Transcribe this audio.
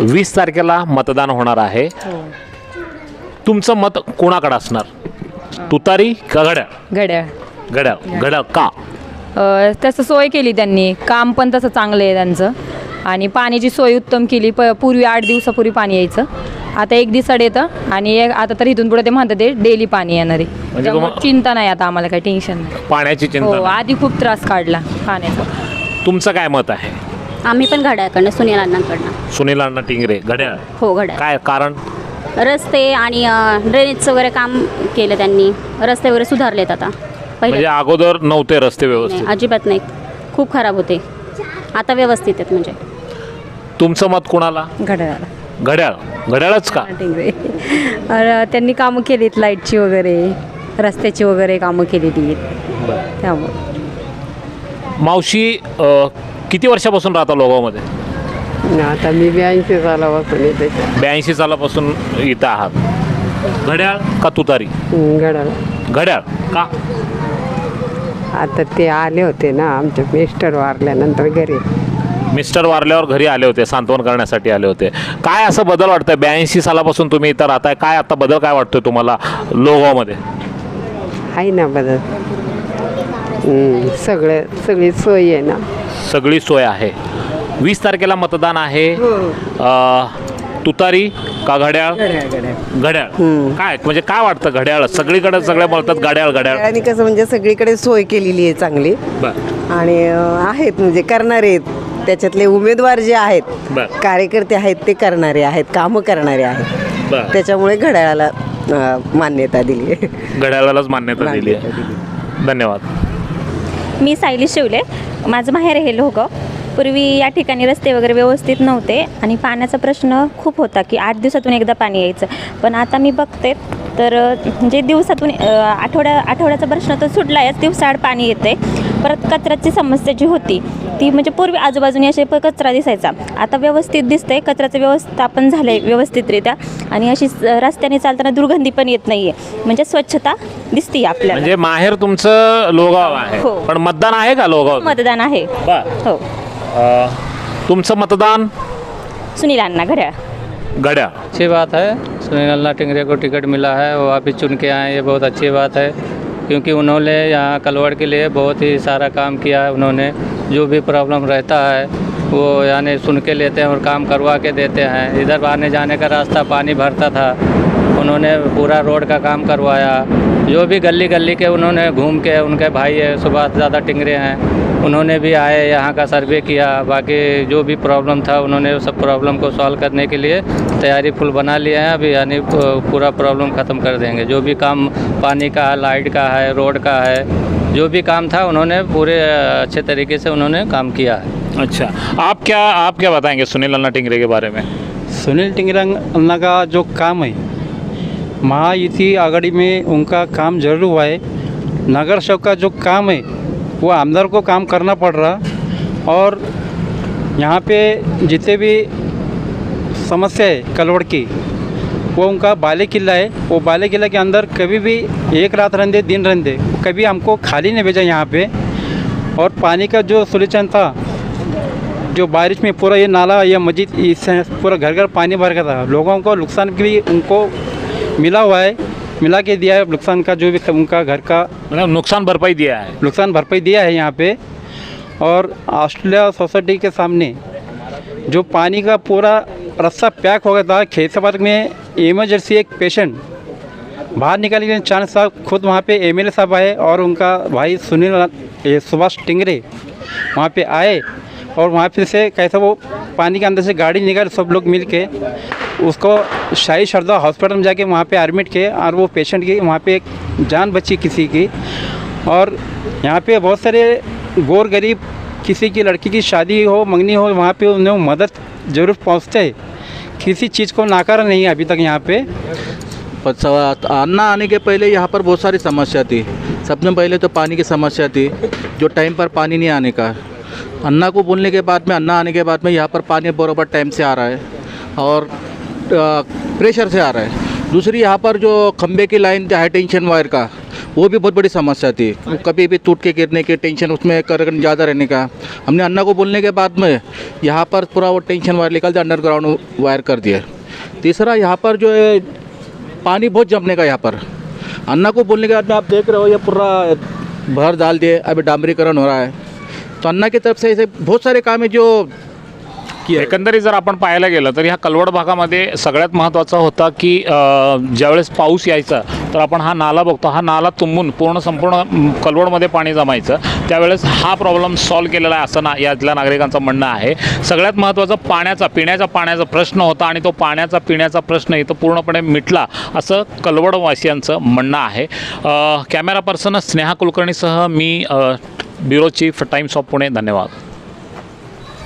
वीस तारखेला मतदान होणार आहे. तुमचं मत कोणाकडे असणार? तुतारी का घड्याळ? घड्याळ. घड्याळ. घड्याळ. का? अ, तसं सोय केली त्यांनी. काम पण तसं चांगलं आहे त्यांचं. आणि पाण्याची सोय उत्तम केली. प पूर्वी आठ दिवसापूर्वी पाणी यायचं. आता एक दिवसाड येतं. आणि एक आता तर इथून पुढे ते म्हणतात ते डेली पाणी येणार. आहे म्हणजे त्यामुळे तुम्हा- चिंता नाही आता आम्हाला काही टेन्शन नाही. पाण्याची चिंता हो. आधी खूप त्रास काढला पाण्याचा. तुमचं काय मत आहे? आम्ही पण घड्याळकडनं सुनील अण्णांकडनं. सुनील अण्णा टिंगरे घड्याळ? हो घड्याळ. काय कारण? रस्ते आणि अं, ड्रेनेजचं वगैरे काम केलं त्यांनी. रस्ते वगैरे सुधारलेत आता. म्हणजे पहिले अगोदर नव्हते रस्ते नाही, व्यवस्थित. अजिबात नाही. खूप खराब होते. आता व्यवस्थित आहेत म्हणजे. तुमचं मत कोणाला? घड्याळ. घड्याळ. घड्याळच का? टिंगरे. अरे, त्यांनी कामं केलीत लाईटची वगैरे रस्त्याची वगैरे कामं केलेली आहेत त्यामुळे. मावशी अ, किती वर्षापासून राहता लोगावमध्ये आता मी ब्याऐंशी सालापासून येते ब्याऐंशी सालापासून इथं आहात. घड्याळ का तुतारी? गडाला घड्याळ. का? आता ते आले होते ना आमचे मिस्टर वारल्यानंतर घरी. मिस्टर वारल्यावर घरी आले होते सांत्वन करण्यासाठी आले होते. काय असं बदल वाटतंय? ब्याऐंशी सालापासून तुम्ही इथं राहताय काय आता बदल काय वाटतोय तुम्हाला लोगावमध्ये आहे ना बदल. सगळं सगळी सोय आहे ना. सगळी सोय आहे. वीस तारखेला मतदान आहे. अ, तुतारी का घड्याळ. घड्याळ काय म्हणजे काय वाटतं घड्याळ? सगळीकडे सगळे बोलतात घड्याळ घड्याळ. आणि कसं म्हणजे सगळीकडे सोय केलेली आहे चांगली. बर. आणि अं, आहेत म्हणजे करणारे आहेत. त्याच्यातले उमेदवार जे आहेत. कार्यकर्ते आहेत ते करणारे आहेत कामं करणारे आहेत. बर. त्याच्यामुळे घड्याळाला अं, मान्यता दिली आहे. घड्याळालाच मान्यता दिली आहे. धन्यवाद. मी सायली शिवले. माझं माहेर आहे लोहगाव पूर्वी या ठिकाणी रस्ते वगैरे व्यवस्थित नव्हते आणि पाण्याचा प्रश्न खूप होता की आठ दिवसातून एकदा पाणी यायचं. पण आता मी बघते. तर अ, म्हणजे दिवसातून आठवड्या आठवड्याचा प्रश्न तर सुटलायच दिवसाआड पाणी येते परत कचऱ्याची समस्या जी होती ती म्हणजे पूर्वी आजूबाजूने असे प कचरा दिसायचा. आता व्यवस्थित दिसतंय कचऱ्याचं व्यवस्थापन झालं आहे व्यवस्थितरित्या आणि अशी रस्त्याने चालताना दुर्गंधी पण येत नाही आहे म्हणजे स्वच्छता दिसते आपल्याला. म्हणजे माहेर तुमचं लोगाव आहे. हो. पण मतदान आहे का लोगाव मतदान आहे. बर. हो. तुमचं मतदान? सुनील अण्णा घड्याळ. घड्याळ अच्छी बात है। सुनील अल्लाह टिंगरे को टिकट मिला है, वो वापिस चुन के आए, ये बहुत अच्छी बात है। क्योंकि उन्होंने यहाँ कलवड़ के लिए बहुत ही सारा काम किया है उन्होंने। जो भी प्रॉब्लम रहता है, वो यानी सुन के लेते हैं और काम करवा के देते हैं। इधर आने जाने का रास्ता पानी भरता था। उन्होंने पूरा रोड का काम करवाया। जो भी गली गली के उन्होंने घूम के उनके भाई है सुभाष ज़्यादा टिंगरे हैं उन्होंने भी आए यहाँ का सर्वे किया। बाकी जो भी प्रॉब्लम था उन्होंने सब प्रॉब्लम को सॉल्व करने के लिए तैयारी फुल बना लिया है। अभी यानी पूरा प्रॉब्लम ख़त्म कर देंगे। जो भी काम पानी का है लाइट का है रोड का है जो भी काम था उन्होंने पूरे अच्छे तरीके से उन्होंने काम किया है। अच्छा आप क्या आप क्या बताएँगे सुनील अन्ना टिंगरे के बारे में? सुनील टिंगरंग अन्ना का जो काम है महायुति आघाड़ी में उनका काम ज़रूर हुआ है। नगर सेवक का जो काम है, वो आमदार को काम करना पड़ रहा। और यहाँ पे जितने भी समस्या है कलवड़ की, वो उनका बाले किला है। वो बाले किला के अंदर कभी भी एक रात रहते दिन रहते कभी हमको खाली नहीं भेजा यहाँ पे। और पानी का जो सोल्यूशन था, जो बारिश में पूरा ये नाला, या मस्जिद इससे पूरा घर घर पानी भर गया था। लोगों को नुकसान भी उनको मिला हुआ है। मिला के दिया है नुकसान का जो भी उनका घर का मतलब नुकसान भरपाई दिया है। नुकसान भरपाई दिया है यहाँ पे। और ऑस्ट्रेलिया सोसाइटी के सामने जो पानी का पूरा रास्ता पैक हो गया था खेसाबाद में इमरजेंसी एक पेशेंट बाहर निकालने के चाँद साहब खुद वहाँ पे एमएलए साहब आए और उनका भाई सुनील सुभाष टिंगरे वहाँ पे आए और वहाँ पे से कैसे वो पानी के अंदर से गाड़ी निकाल सब लोग मिल के उसको शाही शरदा हॉस्पिटल में जाके वहाँ पे एडमिट किए और वो पेशेंट की, वहाँ पे जान बची किसी की। और यहाँ पे बहुत सारे गौर गरीब किसी की लड़की की शादी हो, मंगनी हो, वहाँ पे उन्हें मदद ज़रूर पहुँचते। है किसी चीज़ को नाकारा नहीं है अभी तक यहाँ पे। अन्ना आने के पहले यहाँ पर बहुत सारी समस्या थी। सबसे पहले तो पानी की समस्या थी, जो टाइम पर पानी नहीं आने का। अन्ना को बोलने के बाद में, अन्ना आने के बाद में यहाँ पर पानी बराबर टाइम से आ रहा है। और प्रेशर से आ रहा है। दूसरी यहाँ पर जो खंबे की लाइन थी हाई टेंशन वायर का वो भी बहुत बड़ी समस्या थी। वो कभी भी टूट के गिरने की टेंशन उसमें करंट ज़्यादा रहने का। हमने अन्ना को बोलने के बाद में यहाँ पर पूरा वो टेंशन वायर निकल दिया अंडरग्राउंड वायर कर दिया। तीसरा यहाँ पर जो है पानी बहुत जमने का यहाँ पर। अन्ना को बोलने के बाद में आप देख रहे हो ये पूरा भर डाल दिए अभी डामरीकरण हो रहा है। तो अन्ना की तरफ़ से ऐसे बहुत सारे काम है जो की है। एकंदरीत जर आपण पाहायला गेलं तर ह्या कलवड भागामध्ये सगळ्यात महत्त्वाचा होता की ज्यावेळेस पाऊस यायचा तर आपण हा नाला बघतो. हा नाला तुंबून पूर्ण संपूर्ण कलवडमध्ये पाणी जमायचं. त्यावेळेस हा प्रॉब्लेम सॉल्व्ह केलेला आहे असं ना यातल्या नागरिकांचं म्हणणं आहे. सगळ्यात महत्त्वाचं पाण्याचा पिण्याच्या पाण्याचा प्रश्न होता आणि तो पाण्याचा पिण्याचा प्रश्न इथं पूर्णपणे मिटला असं कलवडवासियांचं म्हणणं आहे. कॅमेरा पर्सन स्नेहा कुलकर्णीसह मी bureau chief Times of Pune. धन्यवाद.